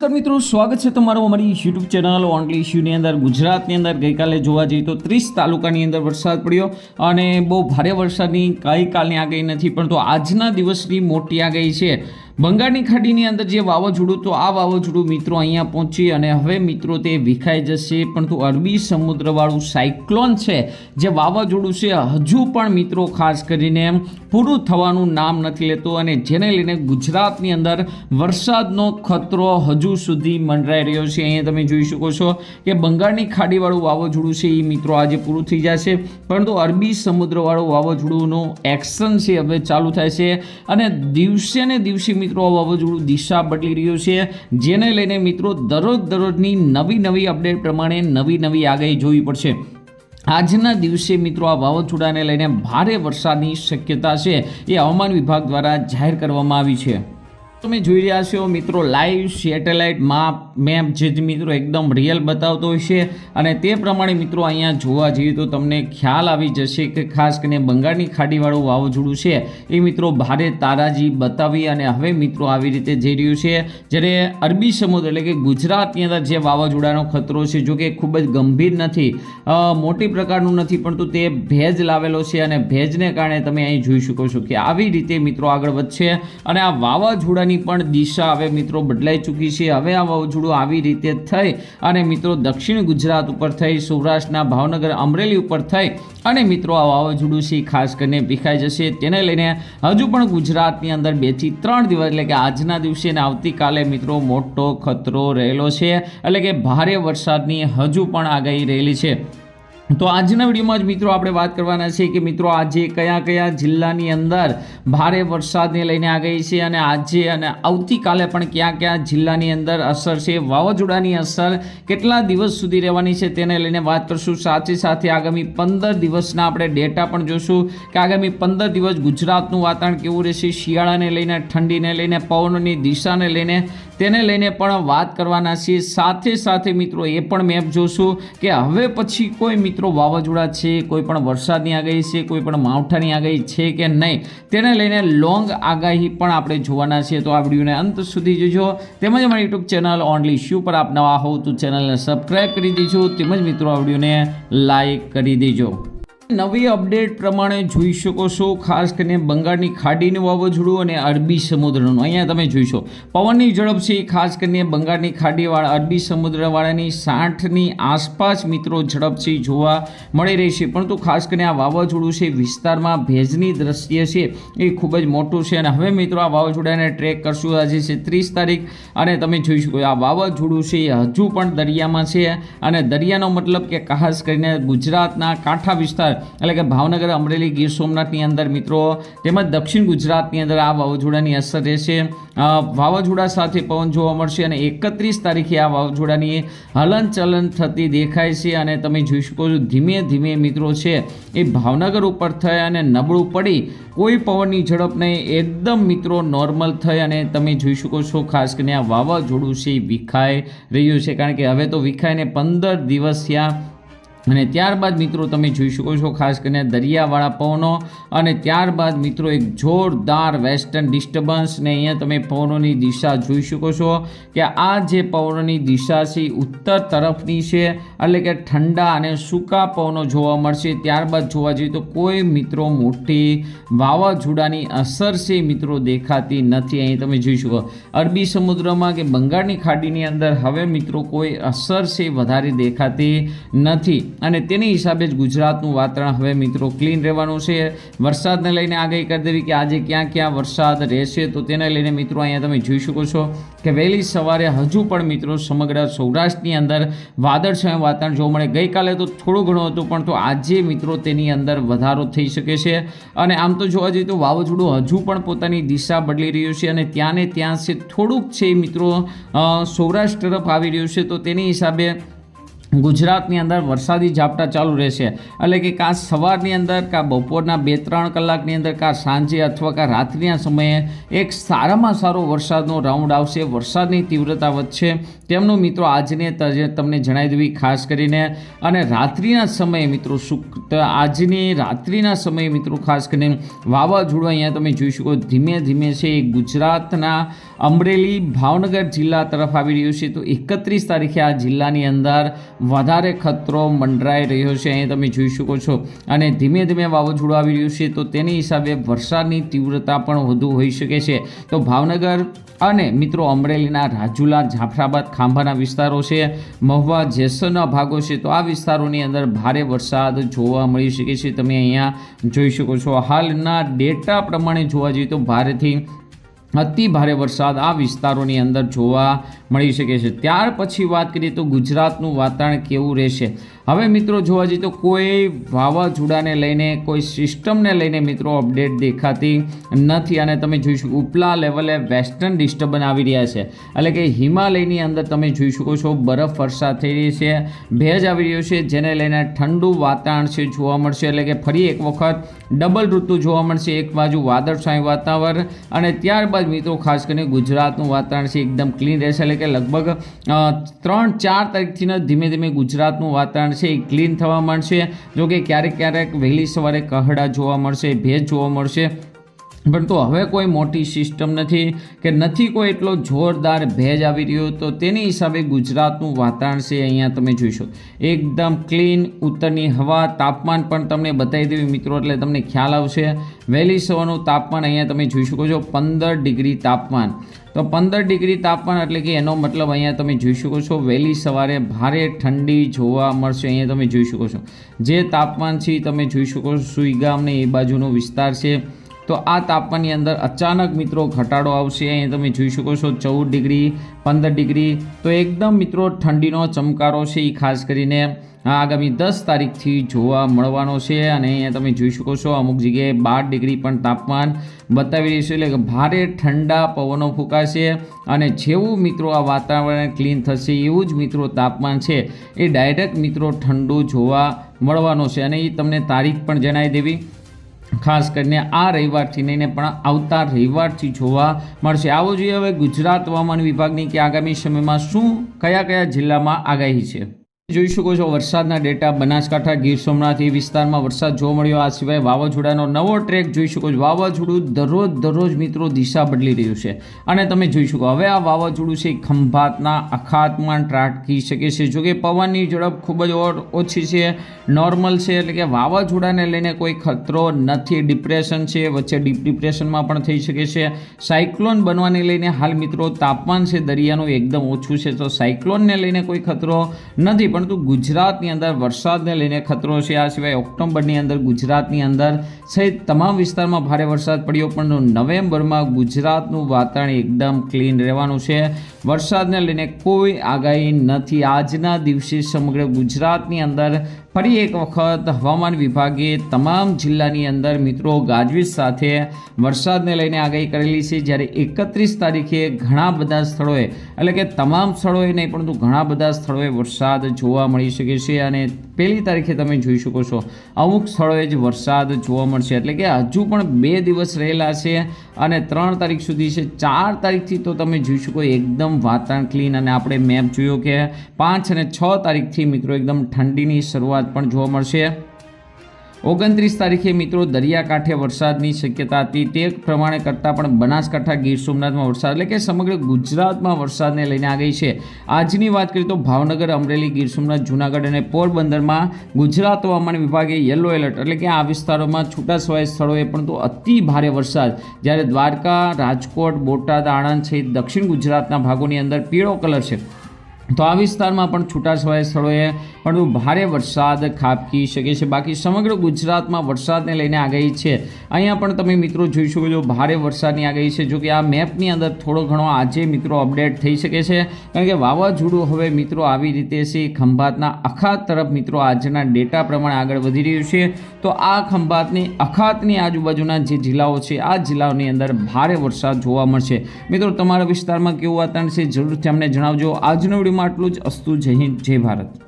નમસ્કાર મિત્રો, સ્વાગત છે તમારું અમારી યુટ્યુબ ચેનલ ઓનલી ઇશ્યુની અંદર. ગુજરાતની અંદર ગઈકાલે જોવા જઈએ તો ત્રીસ તાલુકાની અંદર વરસાદ પડ્યો અને બહુ ભારે વરસાદની ગઈકાલની આગાહી નથી, પરંતુ આજના દિવસની મોટી આગાહી છે. બંગાળની ખાડીની અંદર જે વાવાઝોડું, તો આ વાવાઝોડું મિત્રો અહીંયા પહોંચી અને હવે મિત્રો તે વિખાઈ જશે, પરંતુ અરબી સમુદ્રવાળું સાયક્લોન છે, જે વાવાઝોડું છે, હજુ પણ મિત્રો ખાસ કરીને પૂરું થવાનું નામ નથી લેતું અને જેને લઈને ગુજરાતની અંદર વરસાદનો ખતરો હજુ સુધી મંડરાઈ રહ્યો છે. અહીંયા તમે જોઈ શકો છો કે બંગાળની ખાડીવાળું વાવાઝોડું છે, એ મિત્રો આજે પૂરું થઈ જશે, પરંતુ અરબી સમુદ્રવાળું વાવાઝોડુંનું એક્શન છે, હવે ચાલુ થાય છે અને દિવસે ને દિવસે મિત્રો વાવાઝોડું દિશા બદલી રહ્યું છે, જેને લઈને મિત્રો દરરોજ દરરોજની નવી નવી અપડેટ પ્રમાણે નવી નવી આગાહી જોવી પડશે. આજના દિવસે મિત્રો આ વાવાઝોડાને લઈને ભારે વરસાદની શક્યતા છે, એ હવામાન વિભાગ દ્વારા જાહેર કરવામાં આવી છે. તમે જોઈ રહ્યા છો, મિત્રો લાઈવ સેટેલાઇટ માપ મેપ જે મિત્રો એકદમ રિયલ બતાવતો છે. અને તે પ્રમાણે, મિત્રો, અહીંયા જોવા જઈએ તો તમને ખ્યાલ આવી જશે કે ખાસ કરીને બંગાળની ખાડીવાળું વાવાઝોડું છે. એ, મિત્રો, ભારે તારાજી બતાવી અને હવે, મિત્રો, આવી રીતે જઈ રહ્યું છે. જ્યારે અરબી સમુદ્ર એટલે કે ગુજરાતની અંદર જે વાવાઝોડાનો ખતરો છે જો કે ખૂબ જ ગંભીર નથી. મોટી પ્રકારનું નથી, પરંતુ તે ભેજ લાવેલો છે અને ભેજને કારણે તમે અહીં જોઈ શકો છો કે આવી રીતે, મિત્રો, આગળ વધશે. અને આ વાવાઝોડાની પણ દિશા હવે મિત્રો બદલાઈ ચૂકી છે. હવે આ વાવાઝોડું આવી રીતે થઈ અને મિત્રો દક્ષિણ ગુજરાત ઉપર થઈ, સૌરાષ્ટ્રના ભાવનગર, અમરેલી ઉપર થઈ અને મિત્રો આ વાવાઝોડું છે ખાસ કરીને ભીખાઈ જશે. તેને લઈને હજુ પણ ગુજરાતની અંદર બેથી ત્રણ દિવસ એટલે કે આજના દિવસે અને આવતીકાલે મિત્રો મોટો ખતરો રહેલો છે. એટલે કે ભારે વરસાદની હજુ પણ આગાહી રહેલી છે. તો આજના વિડીયોમાં જ મિત્રો આપણે વાત કરવાના છે કે મિત્રો આજે કયા કયા જિલ્લાની અંદર ભારે વરસાદને લઈને આ ગઈ છે અને આજે અને આવતીકાલે પણ ક્યાં ક્યાં જિલ્લાની અંદર અસર છે, વાવાઝોડાની અસર, કેટલા દિવસ સુધી રહેવાની છે તેને લઈને વાત કરશું. સાથે સાથે આગામી પંદર દિવસના આપણે ડેટા પણ જોશું કે આગામી પંદર દિવસ ગુજરાતનું વાતાવરણ કેવું રહેશે? શિયાળાને લઈને, ઠંડીને લઈને, પવનની દિશાને લઈને તેને લઈને પણ વાત કરવાના છીએ. સાથે સાથે મિત્રો, એ પણ મેપ જોશું કે હવે પછી કોઈ મિત્રો વાવાઝોડા છે, કોઈ પણ વરસાદની આગાહી છે, કોઈ પણ માવઠાની આગાહી છે કે નહીં, તેને લઈને લોંગ આગાહી પણ આપણે જોવાના છીએ. તો આ વિડીયોને અંત સુધી જોજો. તેમજ અમારી યુટ્યુબ ચેનલ ઓનલી શ્યુ પર આપ નવા હોવ તો ચેનલને સબસ્ક્રાઈબ કરી દેજો. તેમજ મિત્રો, આ વિડીયોને લાઈક કરી દેજો. નવી અપડેટ પ્રમાણે જોઈ શકો છો. ખાસ કરીને બંગાળની ખાડીનું વાવાઝોડું અને અરબી સમુદ્રનું. અહીંયા તમે જોઈશો. પવનની ઝડપ છે. ખાસ કરીને બંગાળની ખાડીવાળા અરબી સમુદ્રવાળાની સાઠની આસપાસ મિત્રો ઝડપ છે જોવા મળી રહી છે. પરંતુ ખાસ કરીને આ વાવાઝોડું છે વિસ્તારમાં ભેજની દ્રશ્ય છે. એ ખૂબ જ મોટું છે. અને હવે મિત્રો આ વાવાઝોડાને ટ્રેક કરશું. આજે છે ત્રીસ તારીખ અને તમે જોઈ શકો આ વાવાઝોડું છે એ હજુ પણ દરિયામાં છે. અને દરિયાનો મતલબ કે ખાસ કરીને ગુજરાતના કાંઠા વિસ્તાર એટલે કે ભાવનગર અમરેલી ગીર સોમનાથની અંદર મિત્રો, તેમજ દક્ષિણ ગુજરાતની અંદર આ વાવાઝોડાની અસર રહેશે. વાવાઝોડા સાથે પવન જોવા મળશે અને એકત્રીસ તારીખે આ વાવાઝોડાની હલનચલન થતી દેખાય છે અને તમે જોઈ શકો છો ધીમે ધીમે મિત્રો છે એ ભાવનગર ઉપર થઈ અને નબળું પડી. કોઈ પવનની ઝડપ નહીં, એકદમ મિત્રો નોર્મલ થઈ અને તમે જોઈ શકો છો ખાસ કરીને આ વાવાઝોડું છે વિખાઈ રહ્યું છે. કારણ કે હવે તો વિખાઈને પંદર દિવસ થયા અને ત્યારબાદ મિત્રો તમે જોઈ શકો છો ખાસ કરીને દરિયાવાળા પવનો અને ત્યારબાદ મિત્રો એક જોરદાર વેસ્ટર્ન ડિસ્ટર્બન્સ ને અહીંયા તમે પવનોની દિશા જોઈ શકો છો કે આ જે પવનોની દિશા છે ઉત્તર તરફની છે, એટલે કે ઠંડા અને સૂકા પવનો જોવા મળશે. ત્યારબાદ જોવા જઈએ તો કોઈ મિત્રો મોટી વાવાઝોડાની અસર છે મિત્રો દેખાતી નથી. અહીં તમે જોઈ શકો અરબી સમુદ્રમાં કે બંગાળની ખાડીની અંદર હવે મિત્રો કોઈ અસર છે વધારે દેખાતી નથી. અને તેની હિસાબે જ ગુજરાતનું વાતાવરણ હવે મિત્રો ક્લીન રહેવાનું છે. વરસાદને લઈને આગાહી કરી દેવી કે આજે ક્યાં ક્યાં વરસાદ રહેશે તો તેને લઈને મિત્રો અહીંયા તમે જોઈ શકો છો કે વહેલી સવારે હજુ પણ મિત્રો સમગ્ર સૌરાષ્ટ્રની અંદર વાદળછાયું વાતાવરણ જોવા મળે. ગઈકાલે તો થોડું ઘણું હતું, પણ તો આજે મિત્રો તેની અંદર વધારો થઈ શકે છે. અને આમ તો જોવા જઈએ તો વાવાઝોડું હજુ પણ પોતાની દિશા બદલી રહ્યું છે અને ત્યાં ને ત્યાં છે થોડુંક છે મિત્રો સૌરાષ્ટ્ર તરફ આવી રહ્યું છે. તો તેની હિસાબે ગુજરાતની અંદર વરસાદી ઝાપટા ચાલુ રહેશે. એટલે કે કાં સવારની અંદર, કાં બપોરના બે ત્રણ કલાકની અંદર, કાં સાંજે અથવા કાં રાત્રિના સમયે એક સારામાં સારો વરસાદનો રાઉન્ડ આવશે. વરસાદની તીવ્રતા વધશે. તેમનું મિત્રો આજને તમને જણાવી દેવી ખાસ કરીને અને રાત્રિના સમયે મિત્રો શુક આજની રાત્રિના સમયે મિત્રો ખાસ કરીને વાવાઝોડું અહીંયા તમે જોઈ શકો ધીમે ધીમે છે. એ ગુજરાતના અમરેલી ભાવનગર જિલ્લા તરફ આવી રહ્યું છે. તો એકત્રીસ તારીખે આ જિલ્લાની અંદર વધારે ખતરો મંડરાઈ રહ્યો છે, અહીં તમે જોઈ શકો છો. અને ધીમે ધીમે વાવાઝોડું આવી રહ્યું છે, તો તેની હિસાબે વરસાદની તીવ્રતા પણ વધુ હોઈ શકે છે. તો ભાવનગર અને મિત્રો અમરેલીના રાજુલા, જાફરાબાદ, ખાંભાના વિસ્તારો છે, મહુવા જેસરના ભાગો છે, તો આ વિસ્તારોની અંદર ભારે વરસાદ જોવા મળી શકે છે. તમે અહીંયા જોઈ શકો છો. હાલના ડેટા પ્રમાણે જોવા જઈએ તો ભારેથી અતિ ભારે વરસાદ આ વિસ્તારોની અંદર જોવા મળી શકે છે. ત્યાર પછી વાત કરીએ તો ગુજરાતનું વાતાવરણ કેવું રહેશે? હવે મિત્રો જોવા જઈએ તો કોઈ વાવાઝોડાને લઈને, કોઈ સિસ્ટમને લઈને મિત્રો અપડેટ દેખાતી નથી અને તમે જોઈશું ઉપલા લેવલે વેસ્ટર્ન ડિસ્ટર્બન આવી રહ્યા છે. એટલે કે હિમાલયની અંદર તમે જોઈ શકો છો બરફ વરસાદ થઈ રહી છે, ભેજ આવી રહ્યો છે, જેને લઈને ઠંડુ વાતાવરણ છે જોવા મળશે. એટલે કે ફરી એક વખત ડબલ ઋતુ જોવા મળશે, એક બાજુ વાદળછાયું વાતાવરણ અને ત્યારબાદ મિત્રો ખાસ કરીને ગુજરાતનું વાતાવરણ છે એકદમ ક્લીન રહેશે. એટલે કે લગભગ ત્રણ ચાર તારીખથી ધીમે ધીમે ગુજરાતનું વાતાવરણ છે એ ક્લીન થવા માંડશે. જો કે ક્યારેક ક્યારેક વહેલી સવારે કહડા જોવા મળશે, ભેજ જોવા મળશે. પરંતુ હવે કોઈ મોટી સિસ્ટમ નથી કે નથી કોઈ એટલો જોરદાર ભેજ આવી રહ્યો તો તેની હિસાબે ગુજરાતનું વાતાવરણ છે અહીંયા તમે જોઈશો. એકદમ ક્લીન ઉત્તરની હવા, તાપમાન પણ તમને બતાવી દેવી મિત્રો, એટલે તમને ખ્યાલ આવશે. વહેલી સવારનું તાપમાન અહીંયા તમે જોઈ શકો છો, પંદર ડિગ્રી તાપમાન. તો પંદર ડિગ્રી તાપમાન એટલે કે એનો મતલબ અહીંયા તમે જોઈ શકો છો, વહેલી સવારે ભારે ઠંડી જોવા મળશે અહીંયા તમે જોઈ શકો છો. જે તાપમાન છે તમે જોઈ શકો છો, સુઈગામ ને એ બાજુનો વિસ્તાર છે. તો આ તાપમાનની અંદર અચાનક મિત્રો ઘટાડો આવશે. અહીં તમે જોઈ શકો છો ચૌદ ડિગ્રી, પંદર ડિગ્રી. તો એકદમ મિત્રો ઠંડીનો ચમકારો છે એ ખાસ કરીને આગામી દસ તારીખથી જોવા મળવાનો છે. અને અહીંયા તમે જોઈ શકો છો અમુક જગ્યાએ બાર ડિગ્રી પણ તાપમાન બતાવી રહ્યું છે. એટલે કે ભારે ઠંડા પવનો ફૂંકાશે અને જેવું મિત્રો આ વાતાવરણ ક્લીન થશે એવું જ મિત્રો તાપમાન છે. એ ડાયરેક્ટ મિત્રો ઠંડુ જોવા મળવાનો છે. અને એ તમને તારીખ પણ જણાવી દેવી. ખાસ કરીને આ રવિવારથી લઈને પણ આવતા રવિવારથી જોવા મળશે. આવો જોઈએ હવે ગુજરાત હવામાન વિભાગની કે આગામી સમયમાં શું કયા કયા જિલ્લામાં આગાહી છે? જોઈ શકો છો, વરસાદના ડેટા, બનાસકાંઠા, ગીર સોમનાથ એ વિસ્તારમાં વરસાદ જોવા મળ્યો. આ સિવાય વાવાઝોડાનો નવો ટ્રેક જોઈ શકો છો. વાવાઝોડું દરરોજ દરરોજ મિત્રો દિશા બદલી રહ્યું છે. અને તમે જોઈ શકો, હવે આ વાવાઝોડું છે, ખંભાતના અખાતમાં ત્રાટકી શકે છે. જોકે પવનની ઝડપ ખૂબ જ ઓછી છે, નોર્મલ છે, એટલે કે વાવાઝોડાને લઈને કોઈ ખતરો નથી. ડિપ્રેશન છે, વચ્ચે ડીપ ડિપ્રેશનમાં પણ થઈ શકે છે. સાયક્લોન બનવાને લઈને હાલ મિત્રો તાપમાન છે, દરિયાનું એકદમ ઓછું છે. તો સાયક્લોનને લઈને કોઈ ખતરો નથી પરંતુ ગુજરાતની અંદર વરસાદને લઈને ખતરો છે. આ સિવાય ઓક્ટોબરની અંદર ગુજરાતની અંદર સહિત તમામ વિસ્તારમાં ભારે વરસાદ પડ્યો પણ નવેમ્બરમાં ગુજરાતનું વાતાવરણ એકદમ ક્લીન રહેવાનું છે. વરસાદને લઈને કોઈ આગાહી નથી. આજના દિવસે સમગ્ર ગુજરાતની અંદર ફરી એક વખત હવામાન વિભાગે તમામ જિલ્લાની અંદર મિત્રો ગાજવીજ સાથે વરસાદને લઈને આગાહી કરેલી છે. જ્યારે એકત્રીસ તારીખે ઘણા બધા સ્થળોએ, એટલે કે તમામ સ્થળોએ નહીં, પરંતુ ઘણા બધા સ્થળોએ વરસાદ જોવા મળી શકે છે અને પહેલી તારીખે તમે જોઈ શકો છો, અમુક સ્થળોએ જ વરસાદ જોવા મળશે. એટલે કે હજુ પણ બે દિવસ રહેલા છે અને ત્રણ તારીખ સુધી છે. ચાર તારીખથી તો તમે જોઈ શકો એકદમ વાતાવરણ ક્લીન અને આપણે મેપ જોયો કે પાંચ અને છ તારીખથી મિત્રો એકદમ ઠંડીની શરૂઆત પણ જોવા મળશે. ઓગણત્રીસ તારીખે મિત્રો દરિયાકાંઠે વરસાદની શક્યતા હતી. તે પ્રમાણે કરતાં પણ બનાસકાંઠા, ગીર સોમનાથમાં વરસાદ એટલે કે સમગ્ર ગુજરાતમાં વરસાદને લઈને આગળ છે. આજની વાત કરીએ તો ભાવનગર, અમરેલી, ગીર સોમનાથ, જૂનાગઢ અને પોરબંદરમાં ગુજરાત હવામાન વિભાગે યલો એલર્ટ એટલે કે આ વિસ્તારોમાં છૂટાછવાયા સ્થળોએ પણ તો અતિ ભારે વરસાદ. જ્યારે દ્વારકા, રાજકોટ, બોટાદ, આણંદ સહિત દક્ષિણ ગુજરાતના ભાગોની અંદર પીળો કલર છે. તો આ વિસ્તારમાં પણ છૂટાછવાયા સ્થળોએ પરંતુ ભારે વરસાદ ખાબકી શકે છે. બાકી સમગ્ર ગુજરાતમાં વરસાદને લઈને આગાહી છે. અહીંયા પણ તમે મિત્રો જોઈ શકો છો, ભારે વરસાદની આગાહી છે. જો કે આ મેપની અંદર થોડો ઘણો આજે મિત્રો અપડેટ થઈ શકે છે. કારણ કે વાવાઝોડું હવે મિત્રો આવી રીતે છે, ખંભાતના અખાત તરફ મિત્રો આજના ડેટા પ્રમાણે આગળ વધી રહ્યું છે. તો આ ખંભાતની અખાતની આજુબાજુના જે જિલ્લાઓ છે, આ જિલ્લાઓની અંદર ભારે વરસાદ જોવા મળશે. મિત્રો, તમારા વિસ્તારમાં કેવું વાતાવરણ છે જરૂરથી અમને જણાવજો. આજનો વિડીયોમાં આટલું જ અસ્તુ જય હિન્દ જય ભારત.